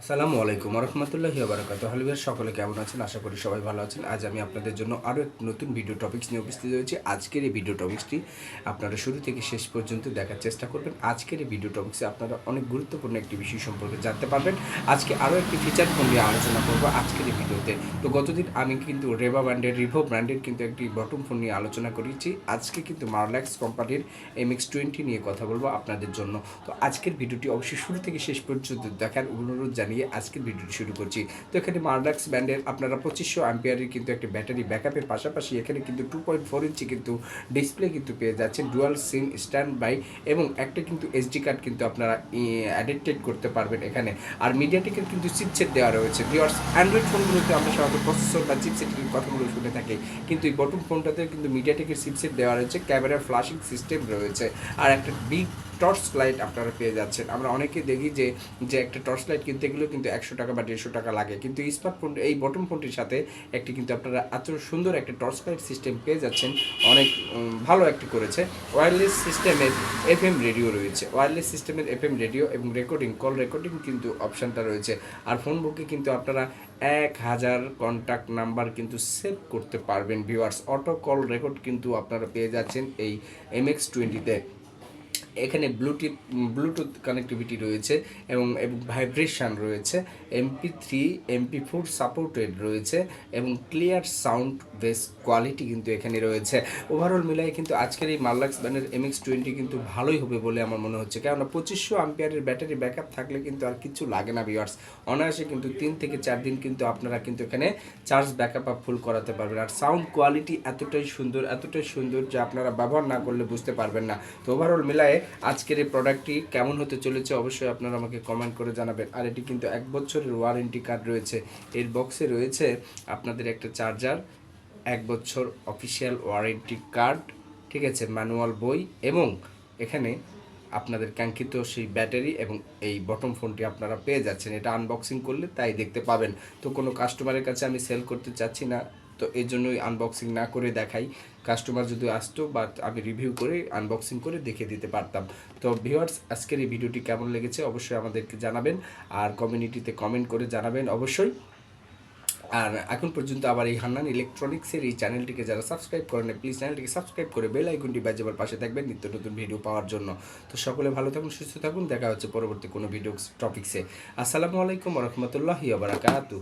আসসালামু আলাইকুম রহমতুল্লাহি বারকাত হলিবার সকলে কেমন আছেন? আশা করি সবাই ভালো আছেন। আজ আমি আপনাদের জন্য আরও এক নতুন ভিডিও টপিক্স নিয়ে উপস্থিত হয়েছি। আজকের এই ভিডিও টপিক্সটি আপনারা শুরু থেকে শেষ পর্যন্ত দেখার চেষ্টা করবেন। আজকের এই ভিডিও টপিক্সে আপনারা অনেক গুরুত্বপূর্ণ একটি বিষয় সম্পর্কে জানতে পারবেন। আজকে আরও একটি ফিচার ফোন নিয়ে আলোচনা করব আজকের এই ভিডিওতে। তো গতদিন আমি কিন্তু রেবা ব্র্যান্ডের রিভো ব্র্যান্ডের কিন্তু একটি বটম ফোন নিয়ে আলোচনা করেছি। আজকে কিন্তু মারল্যাক্স কোম্পানির এম এক্স টোয়েন্টি নিয়ে কথা বলব আপনাদের জন্য। তো আজকের ভিডিওটি অবশ্যই শুরু থেকে শেষ পর্যন্ত দেখার অনুরোধ জানিয়ে আজকের ভিডিওটি শুরু করছি। তো এখানে মারডাক্স ব্যান্ডের আপনারা পঁচিশশো অ্যাম্পিয়ারের কিন্তু একটি ব্যাটারি ব্যাকআপের পাশাপাশি এখানে কিন্তু টু পয়েন্ট ফোর ইঞ্চি কিন্তু ডিসপ্লে কিন্তু পেয়ে যাচ্ছেন ডুয়াল সিম স্ট্যান্ড বাই এবং একটা কিন্তু এসডি কার্ড কিন্তু আপনারা অ্যাডেক্টেড করতে পারবেন এখানে। আর মিডিয়াটেকের কিন্তু চিপসেট দেওয়া রয়েছে। ভিওয়ার্স অ্যান্ড্রয়েড ফোনগুলোতে আমরা সাধারণত প্রসেসর বা চিপসেটের কথাগুলো শুনে থাকি। কিন্তু এই বটন ফোনটাতে কিন্তু মিডিয়াটেকের চিপসেট দেওয়া রয়েছে ক্যামেরা ফ্লাশিং সিস্টেম রয়েছে। আর একটা বিগ টর্চ লাইট আপনারা পেয়ে যাচ্ছেন। আমরা অনেকে দেখি যে যে একটা টর্চ লাইট কিনতে গেলেও কিন্তু একশো টাকা বা দেড়শো টাকা লাগে। কিন্তু এই স্মার্টফোন এই বটন ফোনটির সাথে একটি কিন্তু আপনারা এত সুন্দর একটা টর্চ লাইট সিস্টেম পেয়ে যাচ্ছেন। অনেক ভালো একটি করেছে। ওয়্যারলেস সিস্টেমের এফ এম রেডিও রয়েছে। ওয়্যারলেস সিস্টেমের এফ এম রেডিও এবং রেকর্ডিং কল রেকর্ডিং কিন্তু অপশানটা রয়েছে। আর ফোন বুকে কিন্তু আপনারা এক হাজার কন্ট্যাক্ট নাম্বার কিন্তু সেভ করতে পারবেন ভিউয়ার্স অটো কল রেকর্ড কিন্তু আপনারা পেয়ে যাচ্ছেন এই এম এক্স টোয়েন্টিতে এখানে ব্লুটিপ ব্লুটুথ কানেক্টিভিটি রয়েছে এবং এবং ভাইব্রেশন রয়েছে MP three MP four supported রয়েছে এবং ক্লিয়ার সাউন্ড বেস কোয়ালিটি কিন্তু এখানে রয়েছে। ওভারঅল মিলাই কিন্তু আজকের এই মার্লাক্স ব্যান্ডের এমএক্স টোয়েন্টি কিন্তু ভালোই হবে বলে আমার মনে হচ্ছে। কেননা পঁচিশশো আম্পিয়ারের ব্যাটারি ব্যাকআপ থাকলে কিন্তু আর কিছু লাগে না ভিউয়ার্স অনায়াসে কিন্তু তিন থেকে চার দিন কিন্তু আপনারা কিন্তু এখানে চার্জ ব্যাকআপ আপ ফুল করাতে পারবেন। আর সাউন্ড কোয়ালিটি এতটাই সুন্দর এতটাই সুন্দর যে আপনারা ব্যবহার না করলে বুঝতে পারবেন না। তো ওভারঅল মিলায়ে আজকের এই প্রোডাক্টটি কেমন হতে চলেছে অবশ্যই আপনারা আমাকে কমেন্ট করে জানাবেন। আর এটি কিন্তু এক বছরের ওয়ারেন্টি কার্ড রয়েছে। এর বক্সে রয়েছে আপনাদের একটা চার্জার এক বছর অফিসিয়াল ওয়ারেন্টি কার্ড, ঠিক আছে, ম্যানুয়াল বই এবং এখানে আপনাদের কাঙ্ক্ষিত সেই ব্যাটারি এবং এই বটম ফোনটি আপনারা পেয়ে যাচ্ছেন। এটা আনবক্সিং করলে তাই দেখতে পাবেন। তো কোনো কাস্টমারের কাছে আমি সেল করতে চাচ্ছি না, তো এই জন্যই আনবক্সিং না করে দেখাই। কাস্টমার যদি আসতো বা আমি রিভিউ করে আনবক্সিং করে দেখে দিতে পারতাম। তো ভিউয়ার্স আজকের এই ভিডিওটি কেমন লেগেছে অবশ্যই আমাদেরকে জানাবেন। আর কমিউনিটিতে কমেন্ট করে জানাবেন অবশ্যই। আর এখন পর্যন্ত আবার এই হান্নান ইলেকট্রনিক্সের এই চ্যানেলটিকে যারা সাবস্ক্রাইব করেন প্লিজ চ্যানেলটিকে সাবস্ক্রাইব করে বেল আইকনটি বাজাবার পাশে থাকবেন নিত্য নতুন ভিডিও পাওয়ার জন্য। তো সকলে ভালো থাকুন, সুস্থ থাকুন, দেখা হচ্ছে পরবর্তী কোনো ভিডিও টপিক্সে আসসালামু আলাইকুম রহমতুল্লাহি বারাকাতু